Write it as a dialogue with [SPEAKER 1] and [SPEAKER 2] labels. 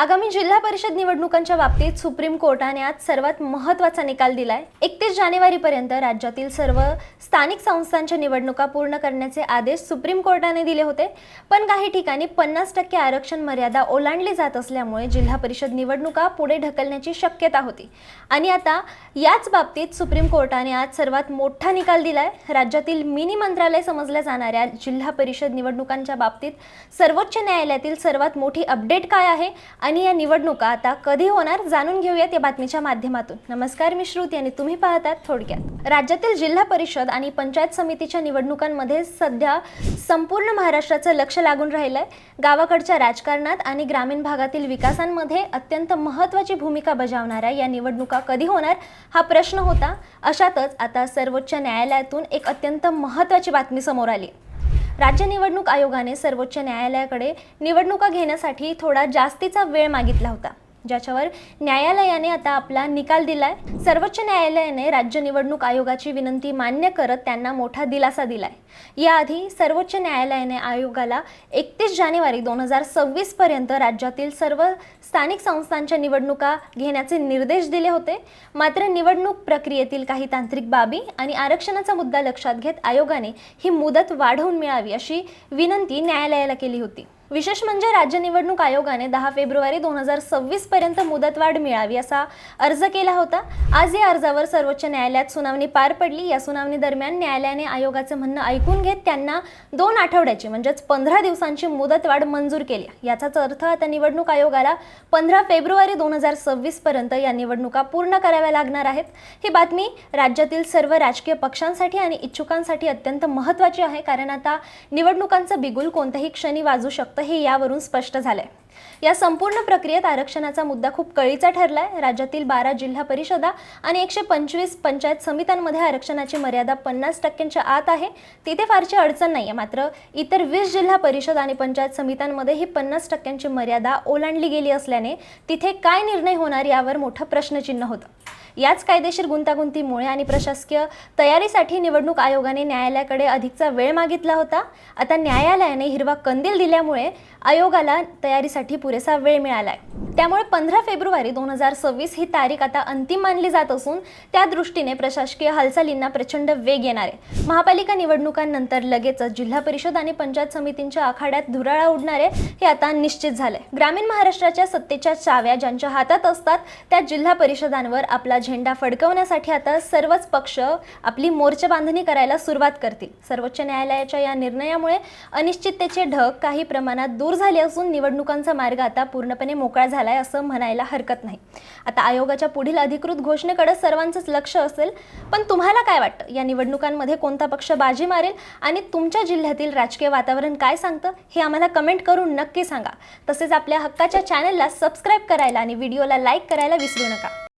[SPEAKER 1] आगामी जिल्हा परिषद निवडणुकांच्या बाबतीत सुप्रीम कोर्टाने आज सर्वात महत्त्वाचा निकाल दिलाय. एकतीस जानेवारीपर्यंत राज्यातील सर्व स्थानिक संस्थांच्या निवडणुका पूर्ण करण्याचे आदेश सुप्रीम कोर्टाने दिले होते. पण काही ठिकाणी पन्नास टक्के आरक्षण मर्यादा ओलांडली जात असल्यामुळे जिल्हा परिषद निवडणुका पुढे ढकलण्याची शक्यता होती. आणि आता याच बाबतीत सुप्रीम कोर्टाने आज सर्वात मोठा निकाल दिलाय. राज्यातील मिनी मंत्रालय समजल्या जाणाऱ्या जिल्हा परिषद निवडणुकांच्या बाबतीत सर्वोच्च न्यायालयातील सर्वात मोठी अपडेट काय आहे? आणि या निवडणुका आता कधी होणार जाणून घेऊयात या बातमीच्या माध्यमातून. नमस्कार मी श्रुती आणि तुम्ही पाहतात थोडक्यात. राज्यातील जिल्हा परिषद आणि पंचायत समितीच्या निवडणुकांमध्ये सध्या संपूर्ण महाराष्ट्राचं लक्ष लागून राहिलंय. गावाकडच्या राजकारणात आणि ग्रामीण भागातील विकासांमध्ये अत्यंत महत्त्वाची भूमिका बजावणाऱ्या या निवडणुका कधी होणार हा प्रश्न होता. अशातच आता सर्वोच्च न्यायालयातून एक अत्यंत महत्त्वाची बातमी समोर आली. राज्य निवडणूक आयोगाने सर्वोच्च न्यायालयाकडे निवडणुका घेण्यासाठी थोडा जास्तीचा वेळ मागितला होता. ज्याच्यावर न्यायालयाने आता आपला निकाल दिलाय. सर्वोच्च न्यायालयाने राज्य निवडणूक आयोगाची विनंती मान्य करत त्यांना मोठा दिलासा दिलाय. याआधी सर्वोच्च न्यायालयाने आयोगाला एकतीस जानेवारी दोन हजार सव्वीस पर्यंत राज्यातील सर्व स्थानिक संस्थांच्या निवडणुका घेण्याचे निर्देश दिले होते. मात्र निवडणूक प्रक्रियेतील काही तांत्रिक बाबी आणि आरक्षणाचा मुद्दा लक्षात घेत आयोगाने ही मुदत वाढवून मिळावी अशी विनंती न्यायालयाला केली होती. विशेष म्हणजे राज्य निवडणूक आयोगाने दहा फेब्रुवारी दोन हजार सव्वीस पर्यंत मुदतवाढ मिळावी असा अर्ज केला होता. आज या अर्जावर सर्वोच्च न्यायालयात सुनावणी पार पडली. या सुनावणी दरम्यान न्यायालयाने आयोगाचं म्हणणं ऐकून घेत त्यांना दोन आठवड्याची म्हणजेच पंधरा दिवसांची मुदतवाढ मंजूर केली. याचाच अर्थ आता निवडणूक आयोगाला पंधरा फेब्रुवारी दोन हजार सव्वीस पर्यंत या निवडणुका पूर्ण कराव्या लागणार आहेत. ही बातमी राज्यातील सर्व राजकीय पक्षांसाठी आणि इच्छुकांसाठी अत्यंत महत्त्वाची आहे. कारण आता निवडणुकांचं बिगुल कोणत्याही क्षणी वाजू शकतं हे यावरून स्पष्ट झालंय. या संपूर्ण प्रक्रियेत आरक्षणाचा मुद्दा खूप कळीचा ठरलाय. राज्यातील बारा जिल्हा परिषदा आणि एकशे पंचवीस पंचायत समित्यांमध्ये आरक्षणाची मर्यादा पन्नास टक्क्यांच्या आत आहे. तिथे फारशी अडचण नाही आहे मात्र इतर वीस जिल्हा परिषद आणि पंचायत समित्यांमध्ये ही पन्नास टक्क्यांची मर्यादा ओलांडली गेली असल्याने तिथे काय निर्णय होणार यावर मोठं प्रश्नचिन्ह होतं. याच कायदेशीर गुंतागुंतीमुळे आणि प्रशासकीय तयारीसाठी निवडणूक आयोगाने न्यायालयाकडे अधिकचा वेळ मागितला होता. आता न्यायालयाने हिरवा कंदील दिल्यामुळे आयोगाला तयारीसाठी पुरेसा वेळ मिळाला आहे त्यामुळे पंधरा फेब्रुवारी दोन हजार सव्वीस ही तारीख आता अंतिम मानली जात असून त्या दृष्टीने प्रशासकीय हालचालींना प्रचंड वेग येणार आहे. महापालिका निवडणुकांनंतर लगेचच जिल्हा परिषद आणि पंचायत समितींच्या आखाड्यात धुराळा उडणार आहे हे आता निश्चित झालंय. ग्रामीण महाराष्ट्राच्या सत्तेच्या चाव्या ज्यांच्या हातात असतात त्या जिल्हा परिषदांवर आपला झेंडा फडकवण्यासाठी आता सर्वच पक्ष आपली मोर्चा बांधणी करायला सुरुवात करतील. सर्वोच्च न्यायालयाच्या या निर्णयामुळे अनिश्चिततेचे ढग काही प्रमाणात दूर झाले असून निवडणुकांचा मार्ग आता पूर्णपणे मोकळा झालाय असं म्हणायला हरकत नाही. आता आयोगाच्या पुढील अधिकृत घोषणेकडे सर्वांचंच लक्ष असेल पण तुम्हाला काय वाटतं? या निवडणुकांमध्ये कोणता पक्ष बाजी मारेल आणि तुमच्या जिल्ह्यातील राजकीय वातावरण काय सांगतं? हे आम्हाला कमेंट करून नक्की सांगा. तसेच आपल्या हक्काच्या चॅनलला सबस्क्राईब करायला आणि व्हिडिओला लाईक करायला विसरू नका.